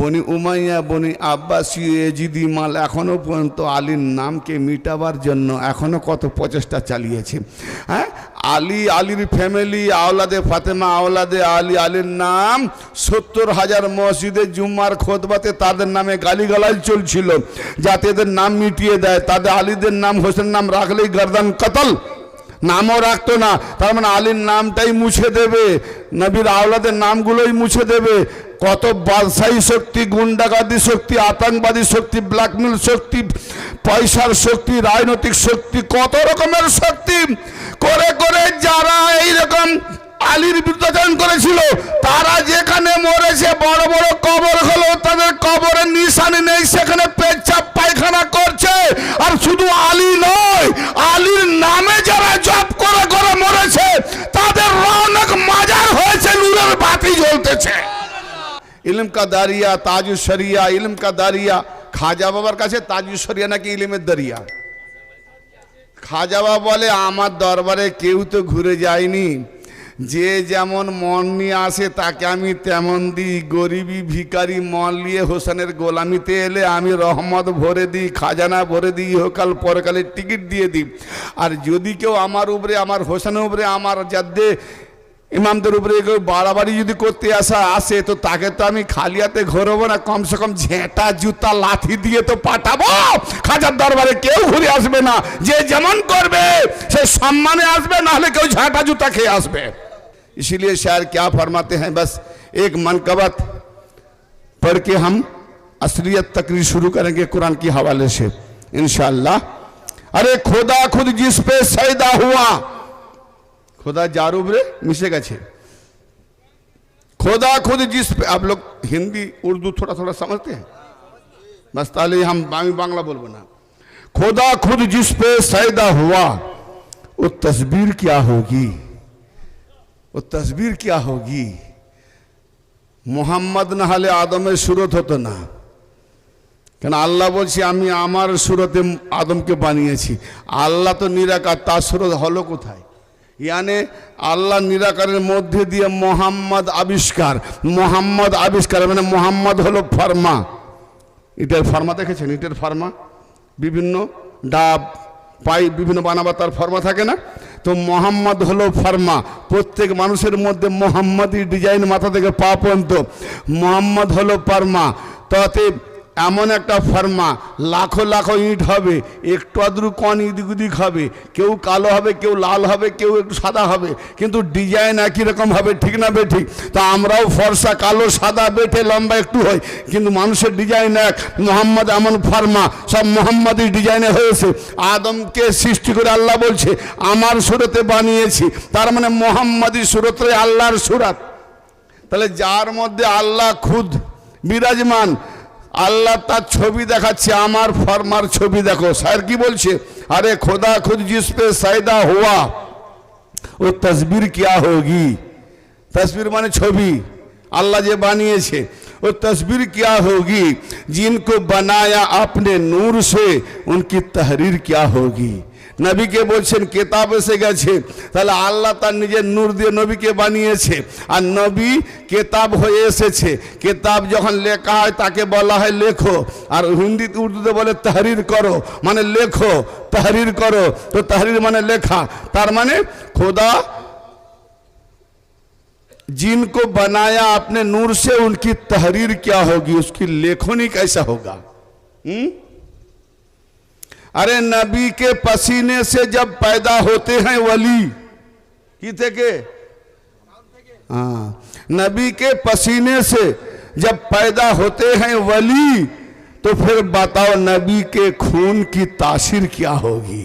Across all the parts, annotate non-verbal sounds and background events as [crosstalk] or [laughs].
বনি উমাইয়া, বনি আব্বাসী এজিদি মাল এখনও পর্যন্ত আলীর নামকে মিটাবার জন্য এখনও কত প্রচেষ্টা চালিয়েছে। হ্যাঁ? আলী, আলীর ফ্যামিলি আওলাদে ফাতেমা, আওলাদে আলী, আলীর নাম সত্তর হাজার মসজিদে জুম্মার খোদবাতে তাদের নামে গালিগালাজ চলছিল। যাতে এদের নাম মিটিয়ে দেয়, তাদের আলীদের নাম হোসেন নাম রাখলেই গর্দান কতল। নামও রাখতো না। তার মানে আলীর নামটাই মুছে দেবে। নবীর আওলাদের নামগুলোই মুছে দেবে। কত বাদশাহী শক্তি, গুন্ডাগাদি শক্তি, আতঙ্কবাদী শক্তি ব্ল্যাকমেল শক্তি, পয়সার শক্তি, রাজনৈতিক শক্তি, কত রকমের শক্তি। করে করে যারা এইরকম আলীর বিরুদ্ধাচরণ করেছিল, তারা যেখানে মরেছে, বড় বড় কবর হলো, তাদের কবরের নিশানি নেই, সেখানে পেচ্ছাপ পায়খানা করছে। আর শুধু আলী নয়, আলীর নামে যারা জ্বলতেছে ইলম কা দারিয়া, তাজু শরিয়া, ইলম কা দারিয়া। খাজা বাবার কাছে তাজু শরিয়া নাকি ইলমের দারিয়া? খাজা বাবা বলে, আমার দরবারে কেউ তো ঘুরে যায়নি। যে যেমন মন নিয়ে আসে, তাকে আমি তেমন দিই। গরিবি ভিকারি মন নিয়ে হোসেনের গোলামিতে এলে আমি রহমত ভরে দিই, খাজানা ভরে দিই, ইহকাল পরকালের টিকিট দিয়ে দিই। আর যদি কেউ আমার উপরে, আমার হোসেনের উপরে, আমার যাদের ইমামদের উপরে কেউ বাড়াবাড়ি যদি করতে আসা আসে তো তাকে তো আমি খালি হাতে ঘোরবো না কমসে কম ঝেঁটা জুতা লাথি দিয়ে তো পাঠাবো খাজার দরবারে কেউ ঘুরে আসবে না যে যেমন করবে সে সম্মানে আসবে নাহলে কেউ ঝাঁটা জুতা খেয়ে আসবে इसीलिए शायर क्या फरमाते हैं बस एक मनकबत पढ़ के हम असलियत तकरीर शुरू करेंगे कुरान के हवाले से इंशाल्लाह अरे खुदा खुद जिस पे सैदा हुआ खुदा जारूब रे मिसे गए खुदा खुद जिस पे आप लोग हिंदी उर्दू थोड़ा थोड़ा समझते हैं बस ताले हम बांगी बांग्ला बोलबो ना खुदा खुद जिस पे सैदा हुआ वो तस्वीर क्या होगी वो तस्वीर क्या होगी মোহাম্মদ না হলে আদমের সুরত হতো না কেন আল্লাহ বলছি আমি আমার সুরতে আদমকে বানিয়েছি আল্লাহ তো নিরাকার তার সুরত হলো কোথায় ইয়ানে আল্লাহ নিরাকারের মধ্যে দিয়ে মোহাম্মদ আবিষ্কার। মোহাম্মদ আবিষ্কার মানে মোহাম্মদ হলো ফার্মা। ইটের ফার্মা দেখেছেন? ইটের ফার্মা। বিভিন্ন ডাব পাই বিভিন্ন বানাবার তার ফর্মা থাকে না? তো মোহাম্মদ হলো ফার্মা। প্রত্যেক মানুষের মধ্যে মোহাম্মদী ডিজাইন মাথা থেকে পা পর্যন্ত। মোহাম্মদ হলো ফার্মা। তাতে এমন একটা ফার্মা, লাখো লাখো ইট হবে, একটু আদ্রু কন ইদিক হবে, কেউ কালো হবে, কেউ লাল হবে, কেউ একটু সাদা হবে, কিন্তু ডিজাইন একই রকম হবে, ঠিক না বে ঠিক? তা আমরাও ফর্সা, কালো, সাদা, বেটে, লম্বা একটু হয় কিন্তু মানুষের ডিজাইন এক, মোহাম্মদ এমন ফার্মা, সব মোহাম্মদী ডিজাইনে হয়েছে। আদমকে সৃষ্টি করে আল্লাহ বলছে, আমার সুরতে বানিয়েছি। তার মানে মোহাম্মদী সুরতে আল্লাহর সুরাত। তাহলে যার মধ্যে আল্লাহ খুদ, বিরাজমান আল্লাহ তার ছবি দেখাচ্ছে, আমার ফর্মার ছবি দেখো। স্যার কি বলছে? আরে খোদা খুদ জিসপে সাইদা হওয়া ও তসবির কিয়া হোগি? তসবির মানে ছবি। আল্লাহ যে বানিয়েছে, ও তসবির কিয়া হোগি? জিনকো বানায়া আপনি নূর সে, উনকি তহরির কিয়া হোগি? নবীকে বলছেন কেতাব এসে গেছে তাহলে আল্লাহ তার নিজের নূর দিয়ে নবীকে বানিয়েছে আর নবী কেতাব হয়ে এসেছে কেতাব যখন লেখা হয় তাকে বলা হয় লেখো আর হিন্দিতে উর্দুতে বলে তাহরির করো মানে লেখো তাহরির করো তো তাহরির মানে লেখা তার মানে খোদা जिनको बनाया अपने नूर से उनकी तहरीर क्या होगी उसकी लेखनी कैसा होगा हम्म अरे नबी के पसीने से जब पैदा होते हैं वली थे के? हाँ नबी के पसीने से जब पैदा होते हैं वली तो फिर बताओ नबी के खून की तासीर क्या होगी?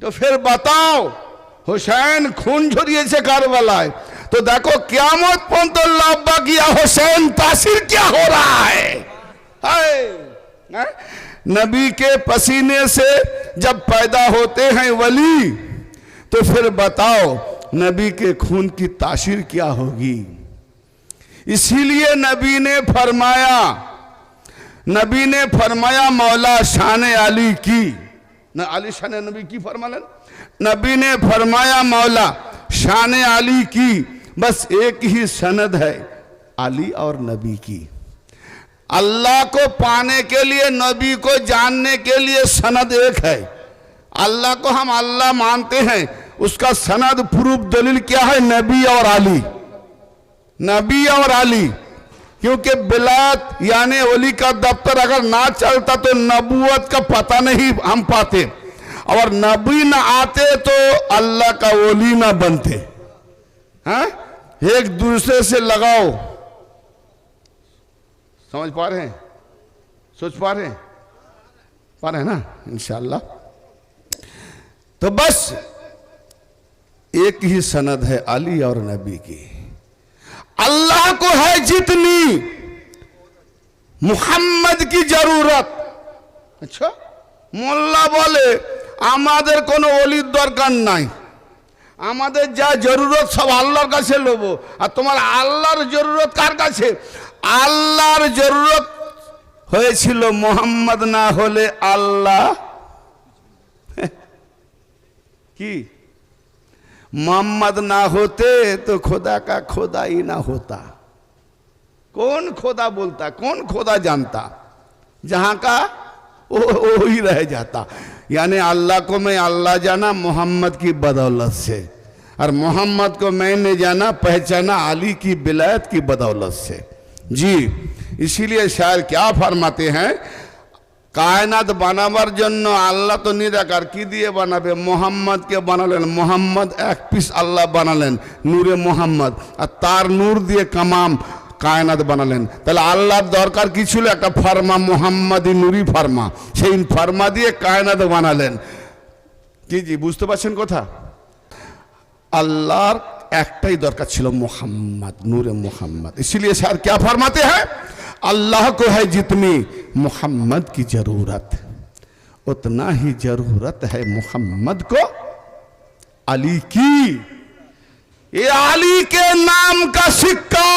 तो फिर बताओ हुसैन खून झुरिए से कारवाला है। तो देखो क्या मत पंत লাভবা किया हुसैन तासीर क्या हो रहा है, है? नबी के पसीने से जब पैदा होते हैं वली तो फिर बताओ नबी के खून की तासीर क्या होगी? इसीलिए नबी ने फरमाया, नबी ने फरमाया, मौला शान अली की, न अली शान नबी की फरमालन नबी ने फरमाया, मौला शान अली की, बस एक ही सनद है, अली और नबी की। अल्लाह को पाने के लिए, नबी को जानने के लिए सनद एक है। अल्लाह को हम अल्लाह मानते हैं। उसका सनद प्रूफ दलील क्या है? नबी और आली नबी और आली क्योंकि बिलात यानी ओली का दफ्तर अगर ना चलता तो नबूवत का पता नहीं हम पाते। और नबी ना आते तो अल्लाह का ओली ना बनते। हैं? एक दूसरे से लगाओ। समझ पा रहे हैं सोच पा रहे हैं पा रहे हैं ना इंशाल्लाह तो बस एक ही सनद है अली और नबी की अल्लाह को है जितनी মুহাম্মদ কি জরুরত আচ্ছা মোল্লা বলে আমাদের কোনো অলির দরকার নাই আমাদের যা জরুরত সব আল্লাহর কাছে লোবো আর তোমার আল্লাহর জরুরত কার কাছে আল্লাহর জরুরত হয়েছিল মোহাম্মদ না হলে আল্লাহ [laughs] কি मोहम्मद ना होते तो खुदा का खुदा ही ना होता कौन खुदा बोलता कौन खुदा जानता जहां का वो वो ही रह जाता यानी अल्लाह को मैं अल्लाह जाना मोहम्मद की बदौलत से और मोहम्मद को मैंने जाना पहचाना अली की बिलायत की बदौलत से जी इसीलिए शायर क्या फरमाते हैं কায়নাত বানাবার জন্য আল্লাহ তো নিরাকার কি দিয়ে বানাবে মোহাম্মদকে বানালেন মোহাম্মদ এক পিস আল্লাহ বানালেন নূরে মোহাম্মদ আর তার নূর দিয়ে কামাম কায়নাত বানালেন তাহলে আল্লাহর দরকার কি ছিল একটা ফার্মা মোহাম্মদী নুরি ফার্মা সেই ফার্মা দিয়ে কায়নাত বানালেন জি জি বুঝতে পারছেন কথা আল্লাহর एकटाई दरकार छिल मुहम्मद नूरे मुहम्मद इसीलिए सर क्या फरमाते हैं अल्लाह को है जितनी मुहम्मद की ज़रूरत उतना ही ज़रूरत है मुहम्मद को अली की ये अली के नाम का सिक्का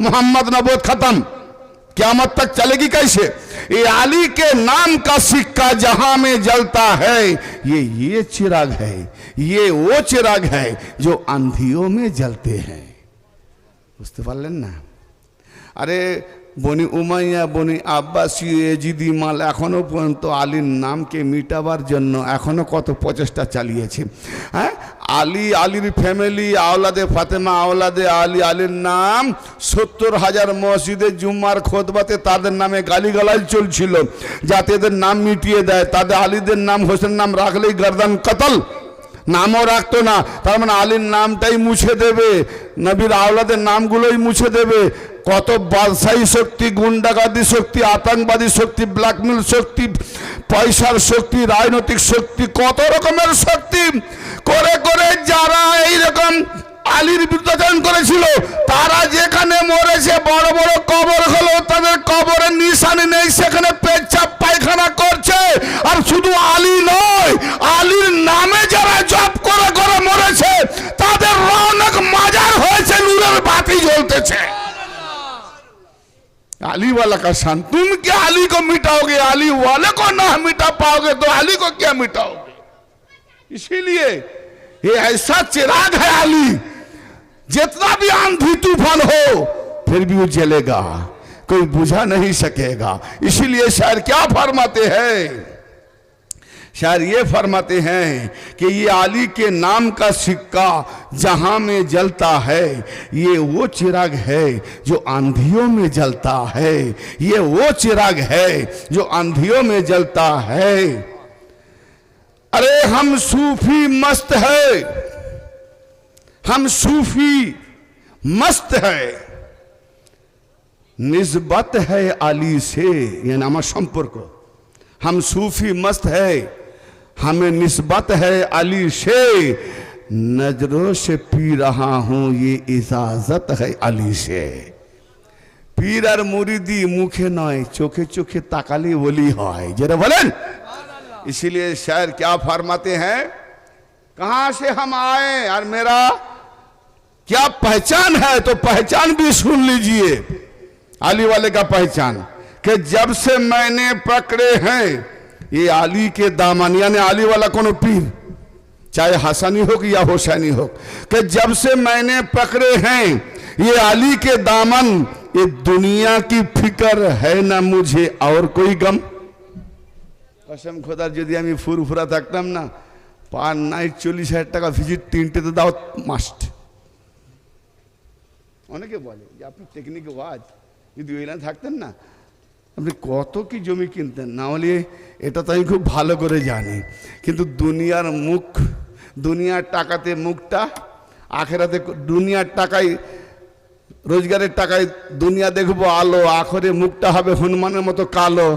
मोहम्मद नबोद खत्म क्यामत तक चलेगी कैसे ये अली के नाम का सिक्का जहाँ में जलता है ये ये चिराग है ये वो चिराग है जो आंधियों में जलते हैं বুঝতে পারলেন না আরে বনি উমাইয়া বনি আব্বাসি এজিদি মাল এখনও পর্যন্ত আলীর নামকে মিটাবার জন্য এখনও কত প্রচেষ্টা চালিয়েছে হ্যাঁ আলী আলীর ফ্যামিলি আওলাদে ফাতেমা আওলাদে আলী আলীর নাম সত্তর হাজার মসজিদে জুম্মার খোদবাতে তাদের নামে গালিগালাজ চলছিল যাতে এদের নাম মিটিয়ে দেয় তাদের আলীদের নাম হোসেন নাম রাখলেই গর্দান কতল নামও রাখতো না। তার মানে আলীর নামটাই মুছে দেবে। নবীর আওলাদের নামগুলোই মুছে দেবে। কত বাদশাহী শক্তি, গুন্ডাগাদি শক্তি, আতঙ্কবাদী শক্তি ব্ল্যাকমেল শক্তি, পয়সার শক্তি, রাজনৈতিক শক্তি, কত রকমের শক্তি করে করে যারা এইরকম আলীর বিরুদ্ধাচরণ করেছিল, তারা যেখানে মরেছে, বড় বড় কবর হলো, তাদের কবরের নিশানি নেই, সেখানে পেচ্ছাপ পায়খানা করছে। আর শুধু আলী নয় बोलते अली वाला का शान, तुम क्या अली को मिटाओगे? अली वाले को ना मिटा पाओगे तो अली को क्या मिटाओगे? इसीलिए ये ऐसा चिराग है अली जितना भी आंधी तूफ़ान हो, फिर भी वो जलेगा, कोई बुझा नहीं सकेगा। इसीलिए शायर क्या फरमाते हैं? शायर ये फरमाते हैं कि ये आली के नाम का सिक्का जहाँ में जलता है, ये वो चिराग है जो आंधियों में जलता है, ये वो चिराग है जो आंधियों में जलता है। अरे हम सूफी मस्त है, हम सूफी मस्त है। निस्बत है आली से यह नामा संपर्क। हम सूफी मस्त है। हमें निस्बत है अली से नजरों से पी रहा हूं ये इजाजत है अली से পীর আর মুরিদি মুখে নয় চোখে চোখে তাকালি বলি হয় যেটা বলেন इसीलिए शायर क्या फरमाते हैं कहां से हम आए और मेरा क्या पहचान है तो पहचान भी सुन लीजिए अली वाले का पहचान कि जब से मैंने पकड़े हैं ये अली के दामन यानी अली वाला कौन पीर चाहे हसनी हो कि या हुसैनी हो कि जब से मैंने पकड़े हैं ये अली के दामन ये दुनिया की फिक्र है ना मुझे और कोई गम কসম খোদার যদি আমি ফুরফুরা থাকতাম না পার নাইট চল্লিশ হাজার টাকা ভিজিট তিনটেতে দাও মাস্ট অনেকে বলে যে আপনি টেকনিক ওয়াজ যদি ওই লাইনে থাকতেন না আপনি কত কি জমি কিনতেন না হলে এটা তো আমি খুব ভালো করে জানি কিন্তু দুনিয়ার মুখ দুনিয়ার টাকাতে মুখটা আখেরাতে দুনিয়ার টাকায় রোজগারের টাকায় দুনিয়া দেখবো আলো আখরে মুখটা হবে হনুমানের মতো কালো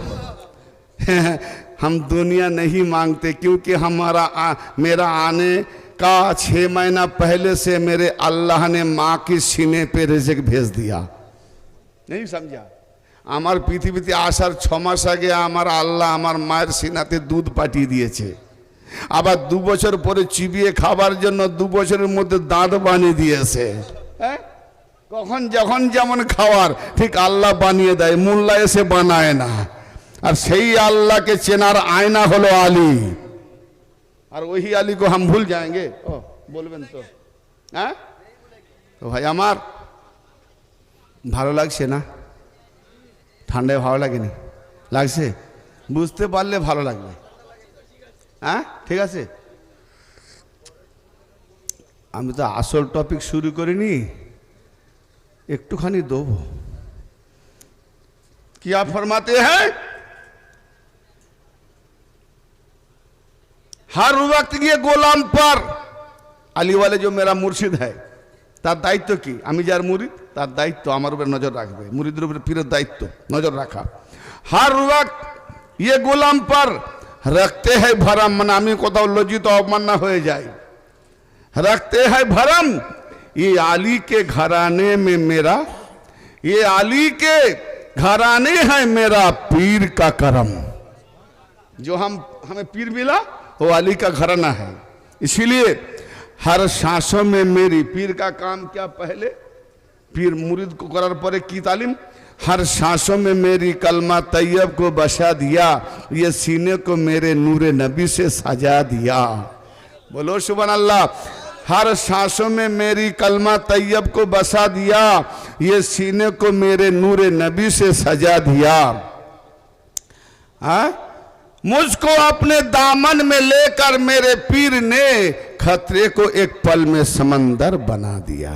[laughs] हम दुनिया नहीं मांगते क्योंकि हमारा आ, मेरा आने का छः महीना पहले से मेरे अल्लाह ने माँ की सीने पे रिजिक भेज दिया नहीं समझा আমার পৃথিবীতে আসার ছ মাস আগে আমার আল্লাহ আমার মায়ের সিনাতে দুধ পাঠিয়ে দিয়েছে। আবার দু বছর পরে চিবিয়ে খাবার জন্য দু বছরের মধ্যে দাঁত বানিয়ে দিয়েছে। হ্যাঁ? কখন যখন যেমন খাওয়ার, ঠিক আল্লাহ বানিয়ে দেয়, মোল্লা এসে বানায় না। আর সেই আল্লাহকে চেনার আয়না হলো আলী। আর ওই আলী কো হাম ভুল যাएंगे ও, বলবেন তো। হ্যাঁ? তো ভাই আমার, ভালো লাগছে না? ঠান্ডায় ভালো লাগেনি লাগছে বুঝতে পারলে ভালো লাগবে হ্যাঁ ঠিক আছে আমি তো আসল টপিক শুরু করিনি একটুখানি দেবো क्या फरमाते हैं हर वक्त ये गोलाम पर আলী ওয়ালে যে মেরা মুর্শিদ হ্যায় তার দায়িত্ব কি আমি যার মুরিদ তার দায়িত্ব আমার উপরে নজর রাখবে মুরিদের উপরে পীরের দায়িত্ব নজর রাখা হার ওয়াক্ত ইয়ে গোলাম পর রাখতে হয় ভরম মানে আমি কোথাও লজ্জিত অপমান না হয়ে যাই रखते हैं भरम ये आली के घराने में मेरा ये आली के घराने है मेरा पीर का करम जो हम हमें पीर मिला वो अली का घराना है इसीलिए हर सांसों में मेरी पीर का काम क्या पहले पीर मुरीद को करार परे की तालीम? हर सांसों में मेरी कलमा तैयब को बसा दिया, ये सीने को मेरे नूरे नबी से सजा दिया। बोलो सुबह अल्लाह हर सांसों में मेरी कलमा तैयब को बसा दिया, ये सीने को मेरे नूरे नबी से सजा दिया। हाँ? मुझको अपने दामन में लेकर मेरे पीर ने खतरे को एक पल में समंदर बना दिया।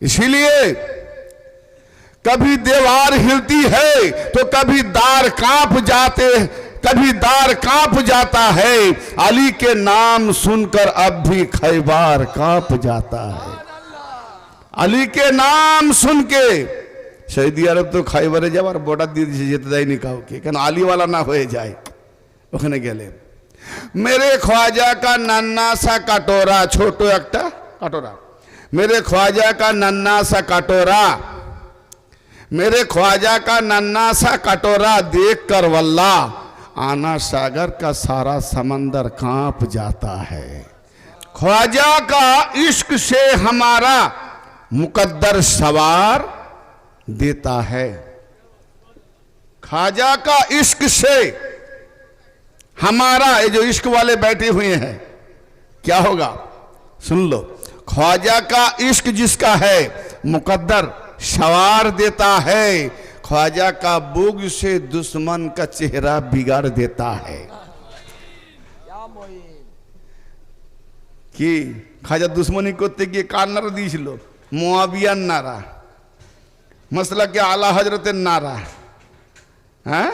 इसीलिए कभी दीवार हिलती है तो कभी दार कांप जाते कभी दार कांप जाता है अली के नाम सुनकर अब भी खैबार कांप जाता है আলী কে নাম শুনকে সৌদি আরব তো খাইবারে যাওয়ার বর্ডার দিয়ে দিয়েছে যেতে দেয়নি কাউকে কেন আলিওয়ালা না হয়ে যায় ওখানে গেলে মেরে ख्वाजा का नन्ना सा कटोरा ছোট একটা কাটোরা मेरे ख्वाजा का नन्ना सा कटोरा, मेरे ख्वाजा का नन्ना सा कटोरा देख कर वल्ला, आना सागर का सारा समंदर काँप जाता है। ख्वाजा का इश्क से हमारा मुकद्दर सवार देता है। ख्वाजा का इश्क से हमारा, ये जो इश्क वाले बैठे हुए हैं, क्या होगा? सुन लो। ख्वाजा का इश्क जिसका है मुकद्दर सवार देता है ख्वाजा का बुग से दुश्मन का चेहरा बिगाड़ देता है কি খাজা দুশ্মনী করতে গিয়ে কার নারা দিয়েছিল মোয়াবিয়ার নারা মশলাকে আলা হজরতের নারা হ্যাঁ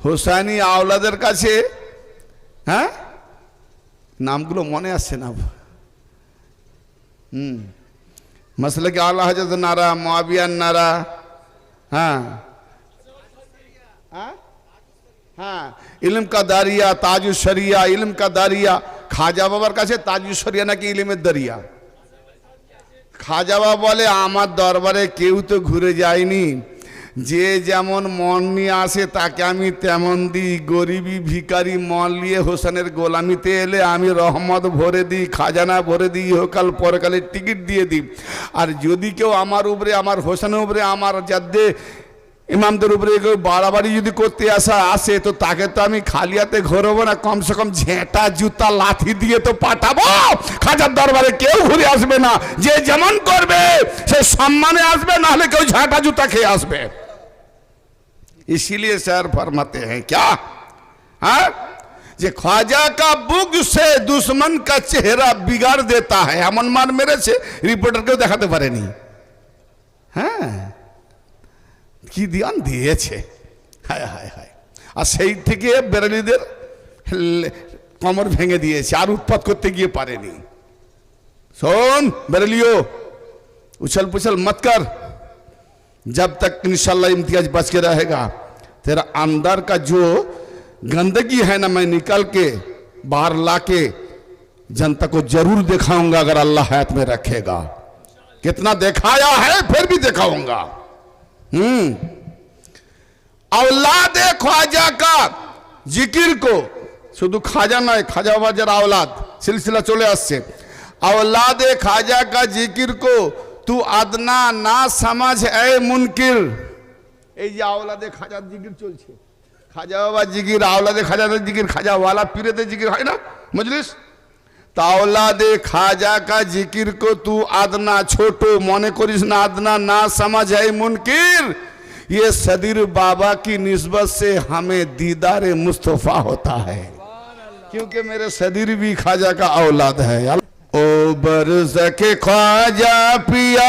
হোসাইনি আওলাদের কাছে হ্যাঁ নামগুলো মনে আসছে না হুম। মাসলাকে আল্লাহ হাজরত নারা মোয়াবিয়ার নারা হ্যাঁ।, হ্যাঁ। হ্যাঁ? ইলম কা দারিয়া, তাজু শরিয়া, ইলম কা দারিয়া। খাজা বাবার কাছে তাজু শরিয়া নাকি ইলিমের দারিয়া? খাজা বলে, আমার দরবারে কেউ তো ঘুরে যায়নি। যে যেমন মন নিয়ে আসে, তাকে আমি তেমন দিই। গরিবী ভিকারি মন নিয়ে হোসেনের গোলামিতে এলে আমি রহমত ভরে দিই, খাজানা ভরে দিই, ইহকাল পরকালের টিকিট দিয়ে দিই। আর যদি কেউ আমার উপরে, আমার হোসেনের উপরে, আমার যাদের ইমামদের উপরে কেউ বাড়াবাড়ি যদি করতে আসা, আসে, তো তাকে তো আমি খালি হাতে ঘোরবো না, কমসে কম ঝেঁটা, জুতা, লাথি দিয়ে তো পাঠাবো। খাজার দরবারে কেউ ঘুরে আসবে না। যে যেমন করবে, সে সম্মানে আসবে, নাহলে কেউ ঝাঁটা, জুতা খেয়ে আসবে। इसीलिए सर फरमाते हैं क्या हाँ যে ख्वाजा का बुग से दुश्मन का चेहरा बिगाड़ देता है এমন মার মেরেছে রিপোর্টারকেও দেখাতে পারেনি হ্যাঁ কি দিয়ান দিয়েছে হায় হায় হায় আর সেই থেকে বেরালিদের কমর ভেঙে দিয়েছে আর উৎপাত করতে গিয়ে পারেনি শোন বেরেলিও उछल पुछल मत कर जब तक इंशाल्लाह इम्तियाज बच के रहेगा तेरा अंदर का जो गंदगी है ना मैं निकल के बाहर ला के जनता को जरूर दिखाऊंगा अगर अल्लाह हयात में रखेगा कितना दिखाया है फिर भी दिखाऊंगा हम्म औलाद ख्वाजा का जिकिर को শুধু খাজা নয় খাজা বাজার আওলাদ সিলসিলা চলে আসছে औलाद खाजा का जिकिर को तू अदना ना समझ ए मुनकिर এই যে আওলাদে খাজার জিকির চলছে খাজা বাবা জিকির আওলাদে খাজাদের জিকির খাজাওয়ালা পীরেদের জিকির হয় না মজলিস তাওলাদে খাজা কা জিকির কো তু আদনা ছোট মনে করিস না আদনা না समझ है मुनकिर ये सदीर बाबा की निस्बत से हमें दीदार मुस्तफ़ा होता है क्योंकि मेरे सदीर भी खाजा का औलाद है ओ बरस के ख्वाजा पिया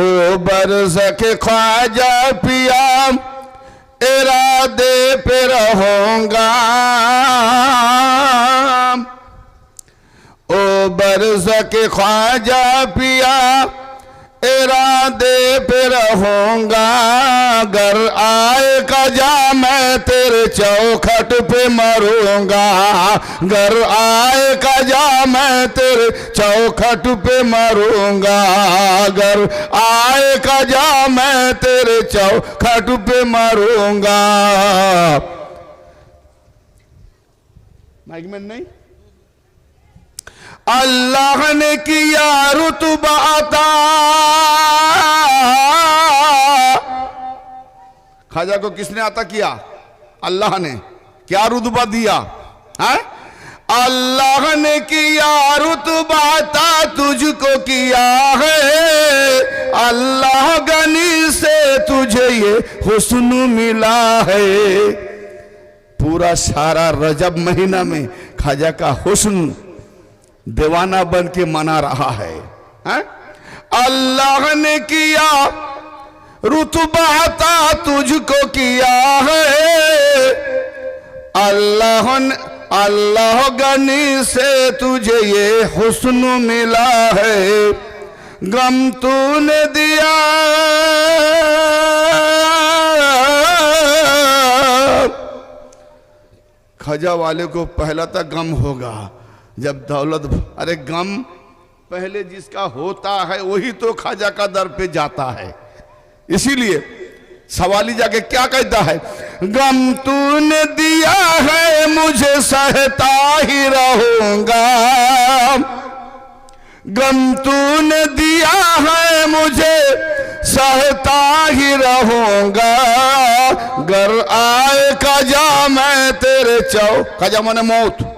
ओ बरस के ख्वाजा पिया इरादे पे रहूंगा ओ बरस के ख्वाजा पिया इरादे पे रहूँगा घर आए कजा मैं तेरे चौखट पे मरूँगा। घर आए कजा मैं तेरे चौखट पे मरूँगा। घर आए कजा मैं तेरे चौखट पे मरूँगा। माइक में नहीं? अल्लाह ने किया रुतबा अता। खाजा को किसने आता किया? अल्लाह ने। क्या रुतबा दिया? है? अल्लाह ने किया रुतबा तुझको किया है। अल्लाह गनी से तुझे ये हुस्न मिला है। पूरा सारा रजब महीना में खाजा का हुस्न दीवाना बन के मना रहा है? अल्लाह ने किया रुतबाता तुझको किया है। अल्लाह ने, अल्लाह गनी से तुझे ये हुस्न मिला है। गम तूने दिया। खजा वाले को पहला तक गम होगा। जब दौलत, अरे गम, पहले जिसका होता है, वही तो खाजा का दर पे जाता है। इसीलिए सवाली जाके क्या कहता है? गम तूने दिया है, मुझे सहता ही रहूँगा। गम तूने दिया है, मुझे सहता ही रहूँगा। घर आए खजा मैं तेरे चौ कजा मैंने मौत।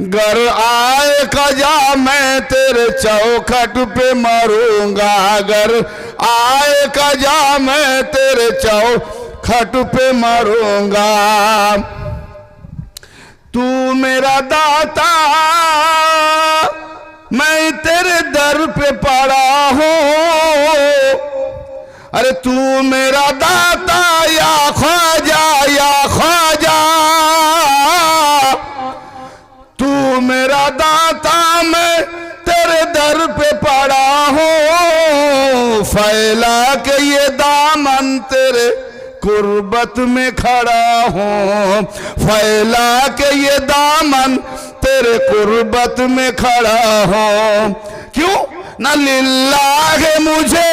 घर आए कजा मैं तेरे चौखट पे मरूँगा। घर आए कजा मैं तेरे चौखट पे मरूँगा। तू मेरा दाता, मैं तेरे दर पे पड़ा हूँ। अरे तू मेरा दाता, या ख्वाजा लैला के ये दामन तेरे गुर्बत में खड़ा हूँ फैला के ये दामन तेरे गुर्बत में खड़ा हूँ क्यों न लिल्ला है मुझे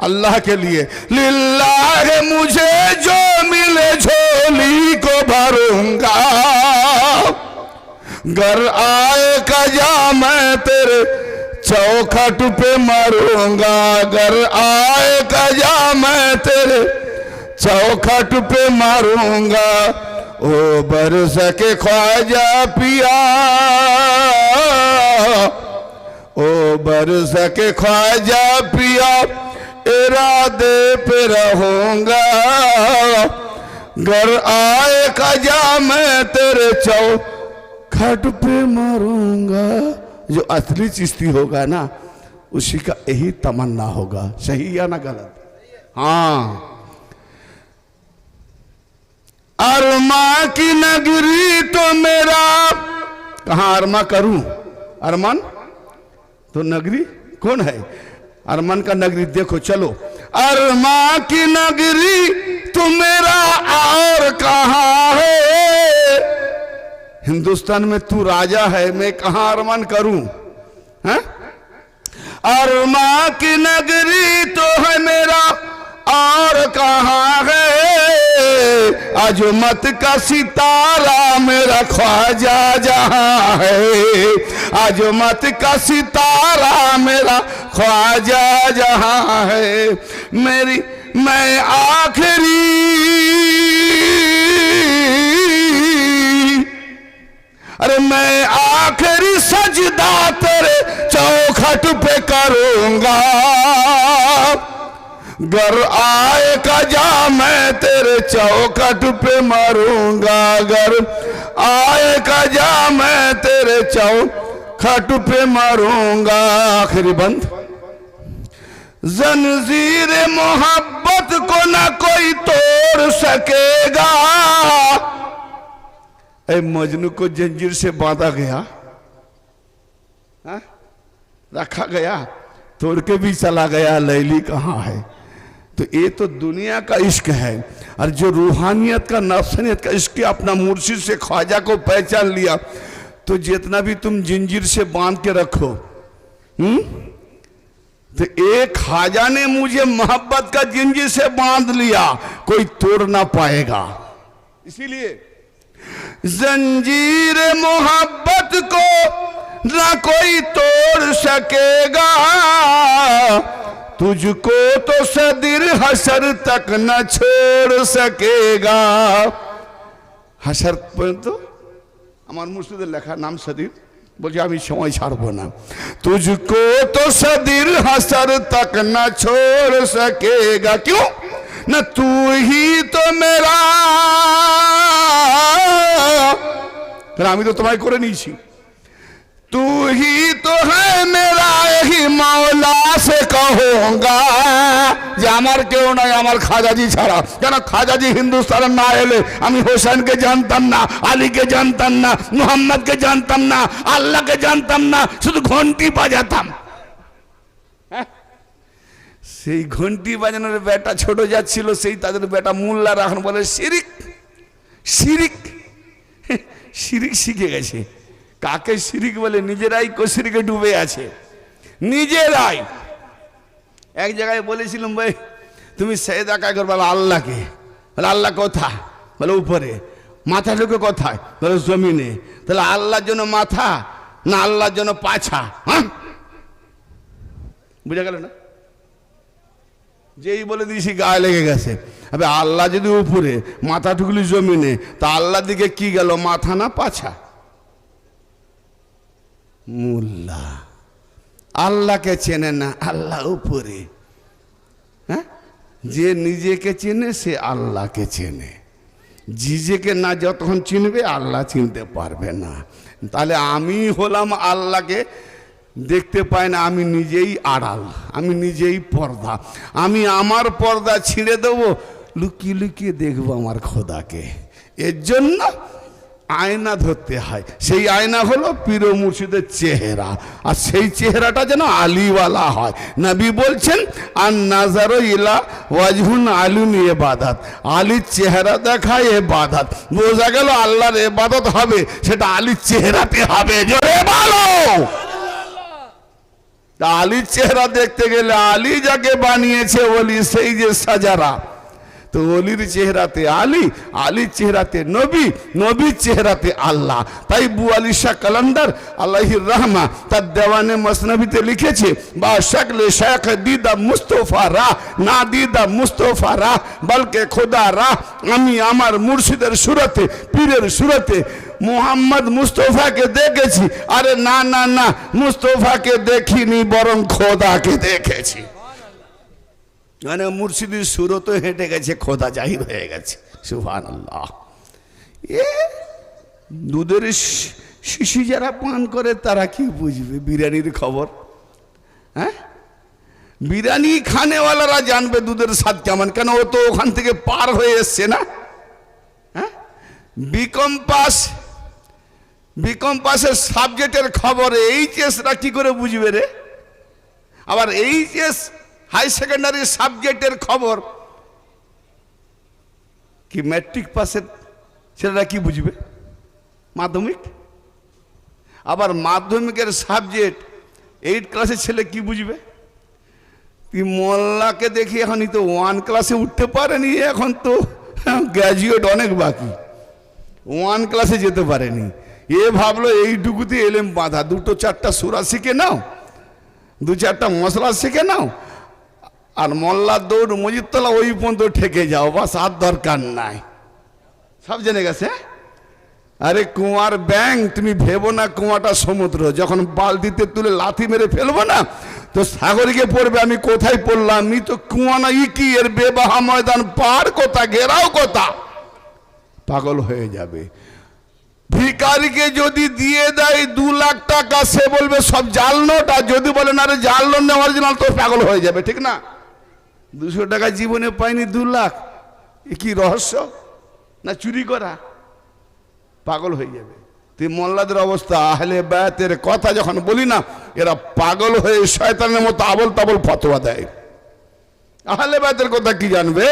अल्लाह के लिए लिल्ला है मुझे जो मिले झोली को भरूंगा घर आए कजा मैं तेरे चौखट पे मरूँगा। घर आए का जा मैं तेरे चौखट पे मारूँगा। ओ, बरस के ख्वाजा पिया। ओ, बरस के ख्वाजा पिया। इरादे पे रहूँगा। घर आए का जा मैं तेरे चौखट पे मारूँगा। जो असली चिश्ती होगा ना, उसी का यही तमन्ना होगा। सही या ना गलत? हाँ। अरमा की नगरी तो मेरा। कहा अरमा करूँ? अरमान? तो नगरी? कौन है? अरमान का नगरी देखो, चलो। अरमा की नगरी तो मेरा। और कहा है? हिंदुस्तान में तू राजा है, मैं कहा अरमान करूँ? हैं? अरमा की नगरी तो है मेरा, और कहाँ है? अजमत का सितारा मेरा ख्वाजा जहाँ है। अजमत का सितारा मेरा ख्वाजा जहाँ है। मेरी, मैं आखिरी अरे मैं आखिरी सजदा तेरे चौखट पे करूँगा। घर आए का जा मैं तेरे चौखट पे मरूँगा। घर आए का जा मैं तेरे चौखट पे मरूँगा। आखिरी बंद। जंजीर मोहब्बत को ना कोई तोड़ सकेगा। ए, मजनू को जंजीर से बांधा गया। हा? रखा गया। तोड़ के भी चला गया। लैली कहाँ है? तो ये तो दुनिया का इश्क है। और जो रूहानियत का, नफसनियत का इश्क अपना मुर्शिद से ख्वाजा को पहचान लिया तो जितना भी तुम जंजीर से बाँध के रखो हम्म? तो एक ख्वाजा ने मुझे मोहब्बत का जंजीर से बाँध लिया। कोई तोड़ ना पाएगा। इसीलिए जंजीर मोहब्बत को ना कोई तोड़ सकेगा तुझको तो सदिर हसर तक न छोड़ सकेगा হাসার পর্যন্ত আমার মুর্শিদের লেখা নাম সদির বলছি আমি সময় ছাড়বো না तुझको तो सदिर हसर तक न छोड़ सकेगा क्यों न तू ही तो তাহলে আমি তো তোমায় করে নিয়েছি। তুই তো মাওলা সে যে আমার কেউ নাই আমার খাজাজি ছাড়া। কেন খাজাজি হিন্দুস্তান না এলে আমি হোসেনকে জানতাম না, আলীকে জানতাম না, মুহাম্মদকে জানতাম না, আল্লাহকে জানতাম না, শুধু ঘন্টি বাজাতাম। হ্যাঁ? সেই ঘন্টি বাজানোর বেটা ছোট যাচ্ছিল সেই তাদের বেটা মোল্লা রাখন বলে শিরিক শিরিক। শিরিক শিখে গেছে। কাকে শিরিক বলে? নিজেরাই কশিরিকে ডুবে আছে। নিজেরাই। এক জায়গায় বলেছিলাম, ভাই, তুমি সেদা কায় করবে? আল্লাহকে। বলে, আল্লাহ কোথা বলে, উপরে। মাথা ঢুকে কোথায়? বলে, জমিনে। তাহলে, আল্লাহর জন্য মাথা না আল্লাহর জন্য পাছা? হ্যাঁ? বুঝা গেল না? যেই বলে দিয়েছি গায়ে লেগে গেছে। আবে আল্লাহ যদি উপরে, মাথা ঢুকলি জমিনে, তা আল্লাহ দিকে কি গেল? মাথা না পাছা? মোল্লা। আল্লাহকে চেনে না, আল্লাহ উপরে। হ্যাঁ? যে নিজেকে চেনে, সে আল্লাহকে চেনে। জিজেকে না যতক্ষণ চিনবে, আল্লাহ চিনতে পারবে না। তাহলে আমি হলাম আল্লাহকে দেখতে পাই না, আমি নিজেই আড়াল, আমি নিজেই পর্দা, আমি আমার পর্দা ছিঁড়ে দেবো, লুকিয়ে লুকিয়ে দেখব আমার খোদাকে। এর জন্য আয়না ধরতে হয়। সেই আয়না হলো পীর মুর্শিদের চেহারা। আর সেই চেহারাটা যেন আলিওয়ালা হয়। নবী বলছেন আর নাজারো ইলা ওয়াজহুন আলুন এবাদাত আলীর চেহারা দেখায় এবাদাত বোঝা গেল আল্লাহর এবাদত হবে, সেটা আলীর চেহারাতে হবে। জোরে আলীর চেহারা দেখতে গেলে আলী যাকে বানিয়েছে বলি সেই যে সাজারা তো অলির চেহারাতে আলী, আলীর চেহারাতে নবী, নবীর চেহারাতে আল্লাহ। তাই বু বুয়ালি শাহ কালান্দার আল্লাহির রহমা তার দেওয়ানে মসনবিতে লিখেছে, বা শকলে শেখ দিদা মুস্তফা রা, না দিদা মুস্তফা রা, বলকে খোদা রা, আমি আমার মুর্শিদের সুরতে, পীরের সুরতে মুহাম্মদ মুস্তফাকে দেখেছি। আরে না না না, মুস্তফাকে দেখিনি, বরং খোদাকে দেখেছি। মানে মুর্শিদির সুরত হেঁটে গেছে, খোদা জাহির হয়ে গেছে। সুহান আল্লাহ এ, দুধের শিশি যারা পান করে, তারা কি বুঝবে বিরিয়ানির খবর? হ্যাঁ? বিরিয়ানি খানেওয়ালারা জানবে দুধের স্বাদ কেমন, কেন ও তো ওখান থেকে পার হয়ে এসছে না? হ্যাঁ? বিকম পাস বিকম পাসের সাবজেক্টের খবর এইচএসরা কি করে বুঝবে রে? আবার এইচএস হাই সেকেন্ডারি সাবজেক্টের খবর। কি ম্যাট্রিক পাসের ছেলেরা কি বুঝবে? মাধ্যমিক? আবার মাধ্যমিকের সাবজেক্ট এইট ক্লাসের ছেলে কি বুঝবে? তুই মোল্লাকে দেখি এখনই তো ওয়ান ক্লাসে উঠতে পারেনি, এখন তো গ্র্যাজুয়েট অনেক বাকি। ওয়ান ক্লাসে যেতে পারেনি। এ ভাবলো এইটুকুতে এলেম বাঁধা, দুটো চারটা সুরা শিখে নাও, দু চারটা মশলা শিখে নাও আর মোল্লার দৌড় মজিদতলা ওই পর্যন্ত ঠেকে যাও, বাস আর দরকার নাই। সব জেনে গেছে? আরে কুয়ার ব্যাং, তুমি ভেবো না কুয়াটা সমুদ্র, যখন বালতিতে তুলে লাথি মেরে ফেলব না, তো সাগরিকে পড়বে, আমি কোথায় পড়লাম? আমি তো কুয়া না, ই কি? এর বেবাহা ময়দান পার কোথা, ঘেরাও কোথা? পাগল হয়ে যাবে। ভিকারিকে যদি দিয়ে দেয় দু লাখ টাকা, সে বলবে, সব জাল নোট, আর যদি বলে, না রে, জাল নোট অরিজিনাল তো পাগল হয়ে যাবে, ঠিক না? দুশো টাকা জীবনে পাইনি দু লাখ। এ কি রহস্য? না চুরি করা? পাগল হয়ে যাবে। তুই মোল্লাদের অবস্থা, আহলে ব্যাতের কথা যখন বলি না, এরা পাগল হয়ে শয়তানের মতো আবল তাবল ফতোয়া দেয়। আহলে ব্যাতের কথা কি জানবে?